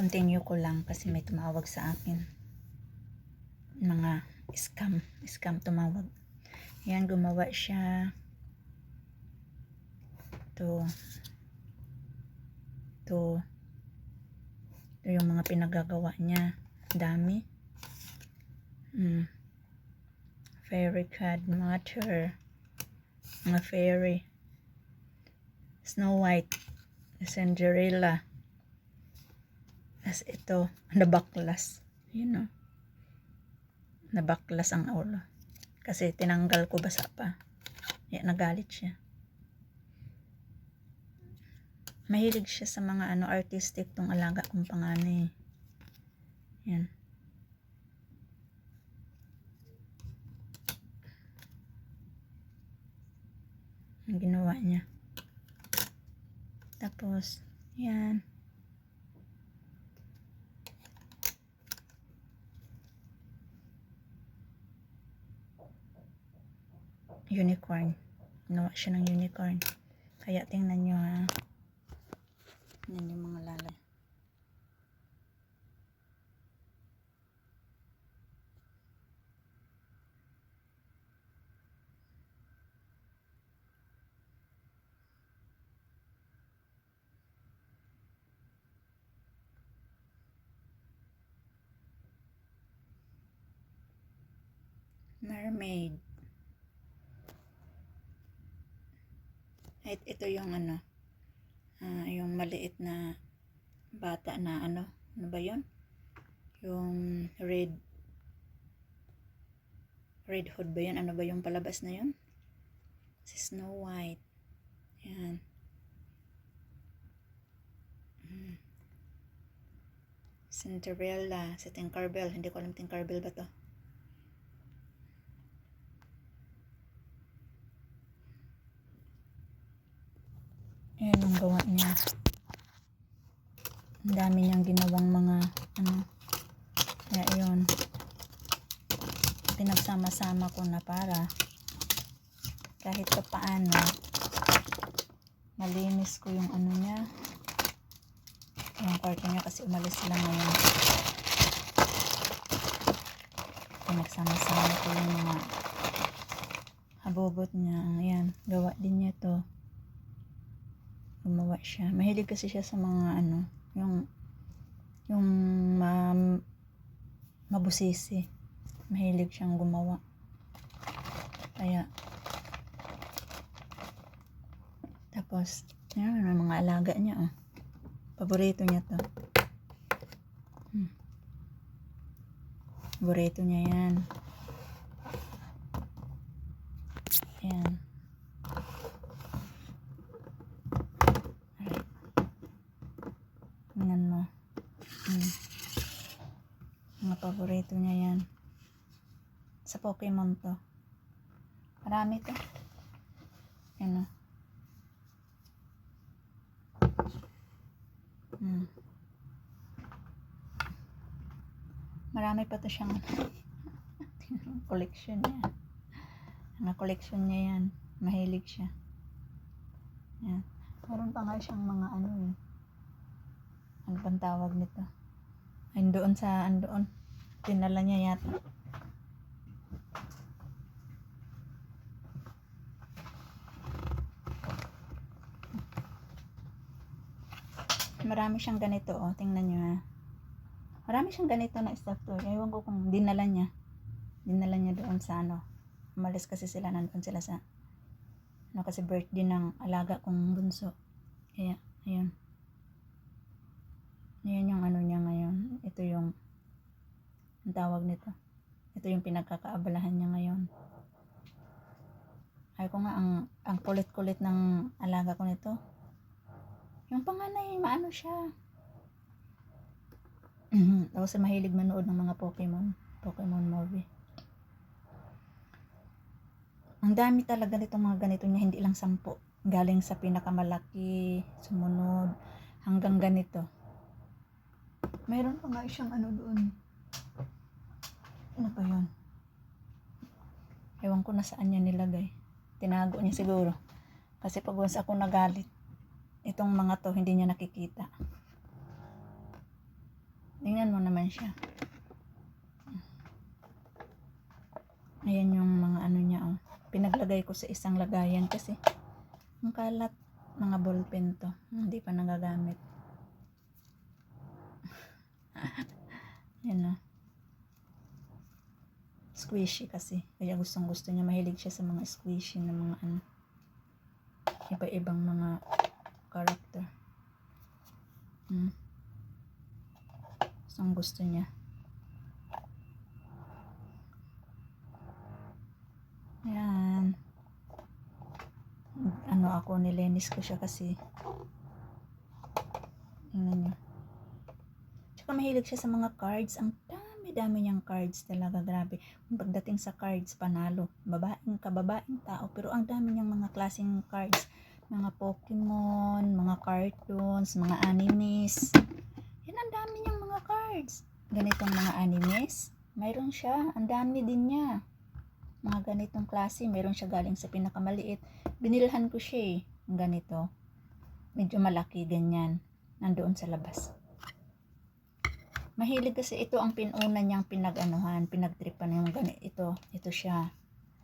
continue ko lang kasi may tumawag sa akin. Mga scam. Scam tumawag. Ayan, gumawa siya. To. To. Ito yung mga pinagagawa niya. Dami. Hmm. Fairy Godmother. Mga fairy. Snow White. Cinderella. Tapos ito, nabaklas. Yun know. Nabaklas ang ulo. Kasi tinanggal ko basa pa. Kaya nagalit siya. Mahilig siya sa mga ano artistic tong alaga kong panganay. Yan. Ang ginawa niya. Tapos, yan. Unicorn. Ginawa siya ng unicorn. Kaya tingnan nyo ha. Yan yung mga lalay. Mermaid. At ito yung ano, ah, yung maliit na bata na ano, ano ba yun? Yung red, red hood ba yun? Ano ba yung palabas na yun? Si Snow White. Yan. Mm. Cinderella, si Tinkerbell. Hindi ko alam Tinkerbell ba to? Ayan ang gawa niya. Ang dami niyang ginawang mga ano. Kaya yun. Pinagsama-sama ko na para kahit pa paano malinis ko yung ano niya. Yung kwarto niya kasi umalis sila ngayon. Pinagsama-sama ko yung mga habobot niya. Ayan, gawa din niya to gumawa siya. Mahilig kasi siya sa mga ano, yung yung ma, mabusisi. Mahilig siyang gumawa. Kaya tapos yan ang mga alaga niya oh. Paborito niya to. Hmm. Paborito niya. Yan. Tingnan mo. Hmm. Mga paborito niya yan. Pokemon to. Marami to. Yan o. Hmm. Marami pa to siyang collection niya. Mga collection niya yan. Mahilig siya. Yan. Meron pa nga siyang mga ano eh ano bang tawag nito? Ay, doon sa, andoon. Tinala niya yata. Marami siyang ganito, oh. Tingnan niyo, ha. Marami siyang ganito na stuffed toy. Ewan ko kung dinala niya. Dinala niya doon sa, ano. Umalis kasi sila, nandun sila sa, ano, kasi birthday ng alaga kong bunso. Kaya, ayun. Ayan yung ano niya ngayon. Ito yung ang tawag nito. Ito yung pinagkakaabalahan niya ngayon. Ay ko nga, ang, ang kulit-kulit ng alaga ko nito. Yung panganay, maano siya. Mhm. Tapos mahilig manood ng mga Pokemon. Pokemon movie. Ang dami talaga nitong mga ganito niya, hindi lang sampo. Galing sa pinakamalaki, sumunod, hanggang ganito. Mayroon pa nga siyang ano doon. Ano pa yun? Ewan ko na saan niya nilagay. Tinago niya siguro. Kasi pag once ako nagalit, itong mga to hindi niya nakikita. siya. Ayan yung mga ano niya, oh. Pinaglagay ko sa isang lagayan kasi ang kalat, mga ballpen to. Hindi pa nagagamit. Yan oh. Squishy kasi. Kaya gustong gusto niya. Mahilig siya sa mga squishy na mga ano. Iba-ibang mga character. Hmm. Gustong gusto niya. Yan. Ano ako, nilinis ko siya kasi. Tingnan niyo. Tsaka mahilig siya sa mga cards. Ang dami-dami niyang cards talaga. Grabe. Kung Pagdating sa cards, panalo. Babaeng kababaeng tao. Pero ang dami niyang mga klaseng cards. Mga Pokemon, mga cartoons, mga animes. Yan ang dami niyang mga cards. Ganitong mga animes. Mayroon siya. Ang dami din niya mga ganitong klase. Meron siya galing sa pinakamaliit. Binilhan ko siya eh. Ganito. Medyo malaki, ganyan. Nandoon sa labas. Mahilig kasi ito ang pinuna niyang pinag-anuhan, pinagtripan yung ganito. Ito, ito siya.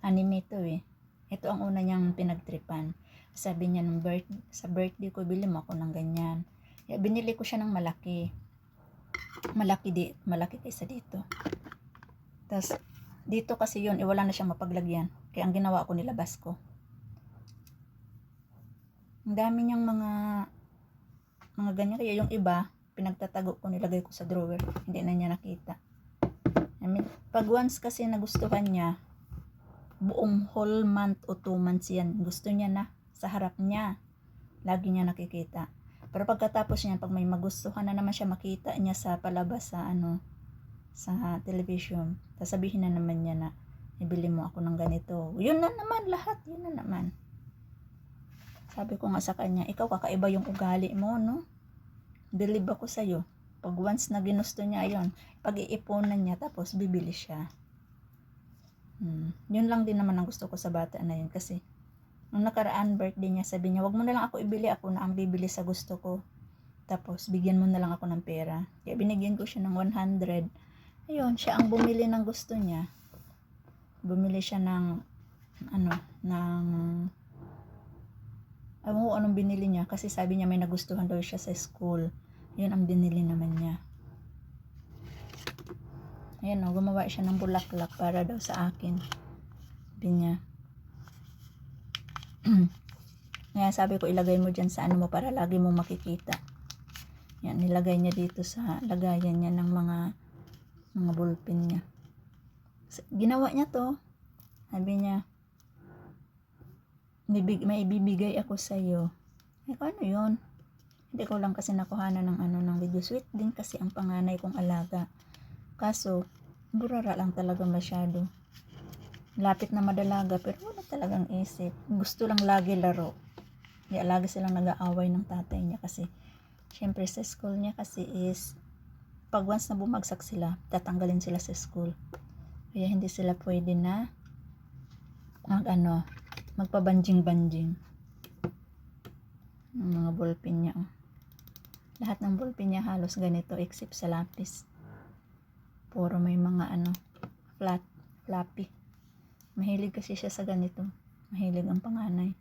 Anime to eh. Ito ang una niyang pinagtripan. Sabi niya nung birth, sa birthday ko, bili mo ako ng ganyan. Kaya binili ko siya ng malaki. Malaki di, malaki kaysa dito. Tapos, dito kasi yun, eh, wala na siyang mapaglagyan. Kaya ang ginawa ko, nilabas ko. Ang dami niyang mga mga ganyan. Kaya yung iba, pinagtatago ko, nilagay ko sa drawer. Hindi na niya nakita. I mean, pag once kasi nagustuhan niya, buong whole month o two months yan, gusto niya na sa harap niya. Lagi niya nakikita. Pero pagkatapos niyan, pag may magustuhan na naman siya makita niya sa palabas sa ano, sa television, sasabihin na naman niya na, ibili mo ako ng ganito. Yun na naman lahat, yun na naman. Sabi ko nga sa kanya, ikaw kakaiba yung ugali mo, no? Believe ako sa'yo. Pag once na ginusto niya yon pag-iipunan niya, tapos bibili siya. Hmm. Yun lang din naman ang gusto ko sa bata na yun. Kasi, nung nakaraan birthday niya, sabi niya, wag mo na lang ako ibili, ako na ang bibili sa gusto ko. Tapos, bigyan mo na lang ako ng pera. Kaya binigyan ko siya ng 100 Ayun, siya ang bumili ng gusto niya. Bumili siya ng, ano, ng, ewan ko anong binili niya. Kasi sabi niya may nagustuhan daw siya sa school. Yun ang binili naman niya. Ayan o, gumawa siya ng bulaklak para daw sa akin. Sabi niya. Kaya sabi ko, ilagay mo dyan sa ano mo para lagi mo makikita. Yan, nilagay niya dito sa lagayan niya ng mga mga ballpen niya. Ginawa niya to. Sabi niya, may, may ibibigay ako sa iyo. Eh, ano yun? Hindi ko lang kasi nakuhanan ng ano ng video. Sweet din kasi ang panganay kong alaga. Kaso, burara lang talaga masyado. Lapit na madalaga pero wala talagang isip. Gusto lang lagi laro. Kaya lagi silang nag-aaway ng tatay niya kasi syempre sa school niya kasi is pag once na bumagsak sila, tatanggalin sila sa school. Kaya hindi sila pwede na mag ano, magpabanjing-banjing. Ang mga ballpen niya. Oh. Lahat ng ballpen niya halos ganito except sa lapis. Puro may mga ano, flat, floppy. Mahilig kasi siya sa ganito. Mahilig ang panganay.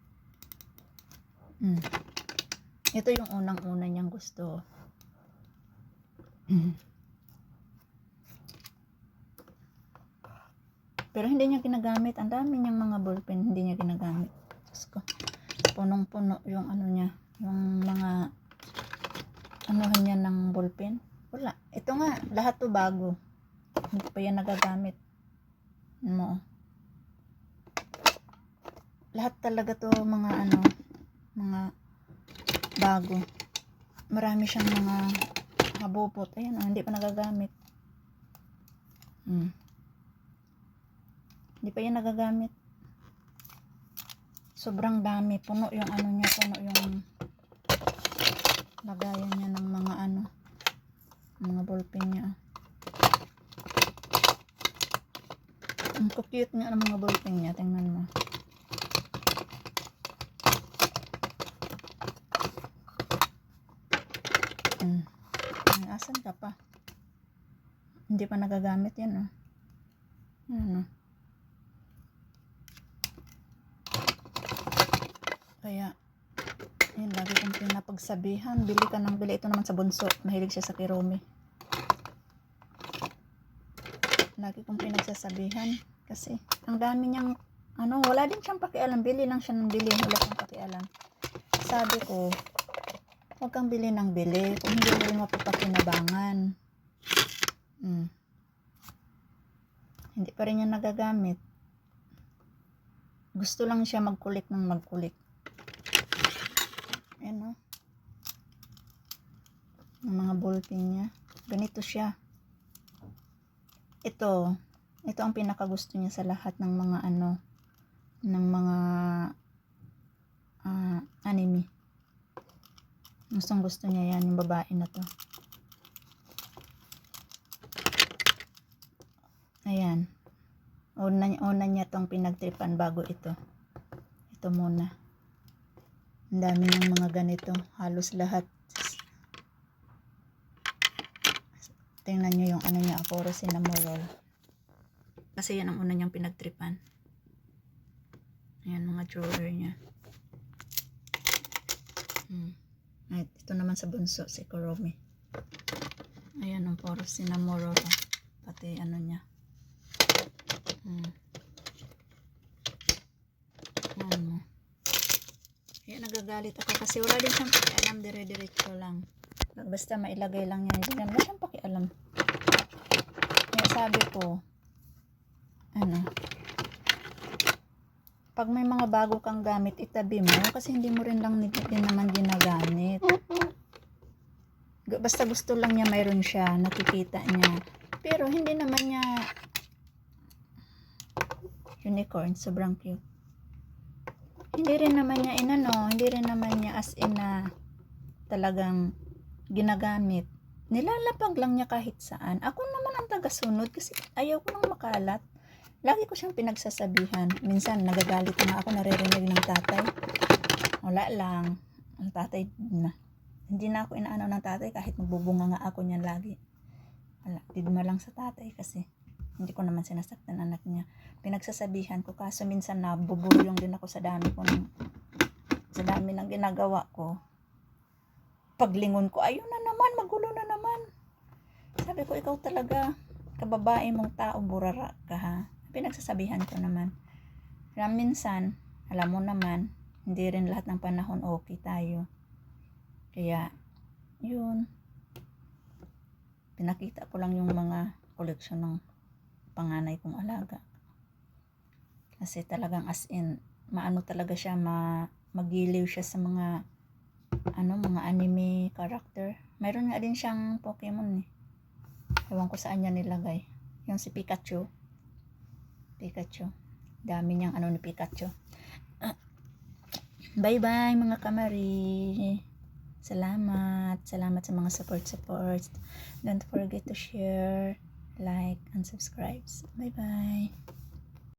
Mm. Ito yung unang-una niyang gusto. Mm. Pero hindi niya ginagamit. Ang dami niyang mga ballpen, hindi niya ginagamit. Diyos ko. Punong-puno yung ano niya. Yung mga anuhan niya ng ballpen. Wala. Ito nga, lahat to bago. Hindi pa yan nagagamit. Mo. Lahat talaga to mga ano, mga bago. Marami siyang mga nakabupot. Ayan, oh, hindi pa nagagamit. Hmm. Hindi pa yan nagagamit. Sobrang dami. Puno yung ano niya, puno yung lagayan niya ng mga ano, mga ballpen niya. Ang nga ng mga ballpen niya. Tingnan mo. Hmm. Asan ka pa? Hindi pa nagagamit yan, oh. Ano? Kaya, yun, lagi kong pinapagsabihan. Bili ka ng bili. Ito naman sa bunso. Mahilig siya sa kirumi. Lagi kong pinagsasabihan. Kasi, ang dami niyang, ano, wala din siyang pakialam. Bili lang siya ng bili. Wala siyang pakialam. Sabi ko, huwag kang bili ng bili. Kung hindi mo rin mapapakinabangan. Hmm. Hindi pa rin niya nagagamit. Gusto lang siya magkulik ng magkulik. Ayan o. Ang mga ballpen niya. Ganito siya. Ito. Ito ang pinakagusto niya sa lahat ng mga ano. Ng mga ah, anime. Gustong gusto niya yan. Yung babae na to. Ayan. Una, una niya tong pinagtripan bago ito. Ito muna. Ang dami ng mga ganito. Halos lahat. Tingnan nyo yung ano niya, Aporo Cinnamoroll. Kasi yan ang una niyang pinagtripan. Ayan, mga drawer niya. Hmm. Ay, ito naman sa bunso, si Kuromi. Ayan, ang Aporo Cinnamoroll. Pati ano niya. Hmm. Ano. Kaya nagagalit ako kasi wala din siyang pakialam, dire-diretso lang. Basta mailagay lang niya. Hindi na wala siyang pakialam. Kaya sabi ko, ano, pag may mga bago kang gamit, itabi mo kasi hindi mo rin lang din naman ginagamit. Basta gusto lang niya mayroon siya, nakikita niya. Pero hindi naman niya unicorn, sobrang cute. Hindi rin naman niya inano, hindi rin naman niya as in na talagang ginagamit. Nilalapag lang niya kahit saan. Ako naman ang tagasunod kasi ayaw ko nang makalat. Lagi ko siyang pinagsasabihan. Minsan nagagalit na ako, naririnig ng tatay. Wala lang. Ang tatay na. Hindi na ako inaano ng tatay kahit magbubunga nga ako niyan lagi. Wala, didma lang sa tatay kasi hindi ko naman sinasaktan anak niya. Pinagsasabihan ko kaso minsan nabubulong din ako sa dami ko ng, sa dami ng ginagawa ko. Paglingon ko, ayun na naman, magulo na naman. Sabi ko, ikaw talaga, kababae mong tao, burara ka ha. Pinagsasabihan ko naman. Kaya minsan, alam mo naman, hindi rin lahat ng panahon okay tayo. Kaya, yun. Pinakita ko lang yung mga koleksyon ng panganay kong alaga. Kasi talagang as in, maano talaga siya, ma, magiliw siya sa mga, ano, mga anime character. Mayroon nga din siyang Pokemon eh. Ewan ko saan niya nilagay. Yung si Pikachu. Pikachu. Dami niyang ano ni Pikachu. Bye-bye mga kamari. Salamat. Salamat sa mga support-support. Don't forget to share, like, and subscribe. Bye-bye.